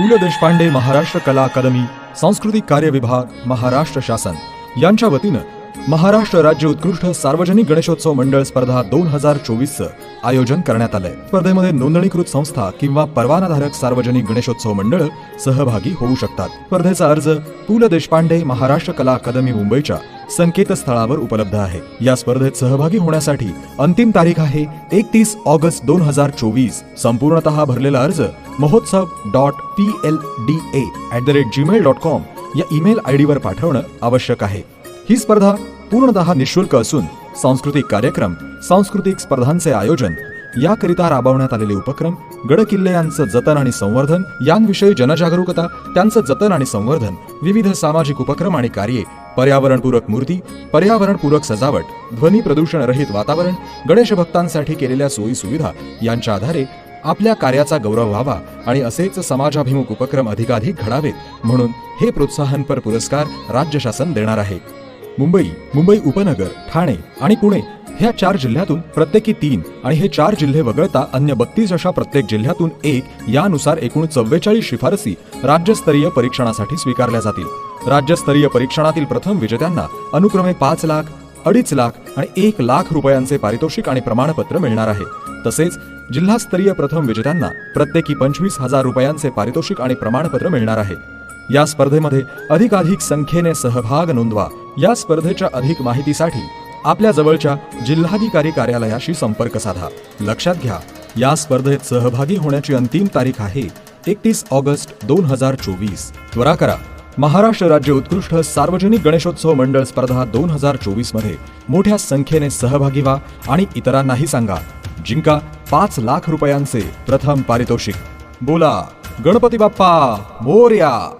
पु ल देशपांडे महाराष्ट्र कला अकादमी सांस्कृतिक कार्य विभाग महाराष्ट्र शासन. यांच्या वतीनं महाराष्ट्र राज्य उत्कृष्ट सार्वजनिक गणेशोत्सव मंडळ स्पर्धा दोन हजार चोवीसचं आयोजन करण्यात आलंय. स्पर्धेमध्ये नोंदणीकृत संस्था किंवा परवानाधारक सार्वजनिक गणेशोत्सव मंडळ सहभागी होऊ शकतात. स्पर्धेचा अर्ज पु ल देशपांडे महाराष्ट्र कला अकादमी मुंबईच्या संकेतस्थळावर उपलब्ध आहे. या स्पर्धेत सहभागी होण्यासाठी अंतिम तारीख आहे एकतीस ऑगस्ट दोन हजार चोवीस. संपूर्णतः भरलेला अर्ज महोत्सव dot P L D A at the rate Gmail dot com या ईमेल आय डीवर पाठवणं आवश्यक आहे. ही स्पर्धा पूर्णतः निशुल्क असून सांस्कृतिक कार्यक्रम सांस्कृतिक स्पर्धांचे आयोजन याकरिता राबवण्यात आलेले उपक्रम गडकिल्ले यांचं जतन आणि संवर्धन यांविषयी जनजागरूकता त्यांचं जतन आणि संवर्धन विविध सामाजिक उपक्रम आणि कार्ये पर्यावरणपूरक मूर्ती पर्यावरणपूरक सजावट ध्वनी प्रदूषण रहित वातावरण गणेश भक्तांसाठी केलेल्या सोयी सुविधा यांच्या आधारे आपल्या कार्याचा गौरव व्हावा आणि असेच समाजाभिमुख उपक्रम अधिकाधिक घडावेत म्हणून हे प्रोत्साहनपर पुरस्कार राज्य शासन देणार आहे. मुंबई मुंबई उपनगर ठाणे आणि पुणे ह्या चार जिल्ह्यातून प्रत्येकी तीन आणि हे चार जिल्हे वगळता अन्य बत्तीस अशा प्रत्येक जिल्ह्यातून एक यानुसार एकूण चव्वेचाळीस शिफारसी राज्यस्तरीय परीक्षणासाठी स्वीकारल्या जातील. राज्यस्तरीय परीक्षणातील प्रथम विजेत्यांना अनुक्रमे पाच लाख अडीच लाख आणि एक लाख रुपयांचे पारितोषिक आणि प्रमाणपत्र मिळणार आहे. तसेच जिल्हास्तरीय प्रथम विजेत्यांना प्रत्येकी पंचवीस हजार रुपयांचे पारितोषिक आणि प्रमाणपत्र मिळणार आहे. या स्पर्धेमध्ये अधिकाधिक संख्येने सहभाग नोंदवा. या स्पर्धेच्या अधिक माहितीसाठी आपल्या जवळच्या जिल्हाधिकारी कार्यालयाशी संपर्क साधा. लक्षात घ्या या स्पर्धेत सहभागी होण्याची अंतिम तारीख आहे एकतीस ऑगस्ट दोन हजार चोवीस. त्वरा करा. महाराष्ट्र राज्य उत्कृष्ट सार्वजनिक गणेशोत्सव मंडळ स्पर्धा दोन हजार चोवीसमध्ये मोठ्या संख्येने सहभागी व्हा आणि इतरांनाही सांगा. जिंका पाच लाख रुपयांचे प्रथम पारितोषिक. बोला गणपती बाप्पा मोर्या!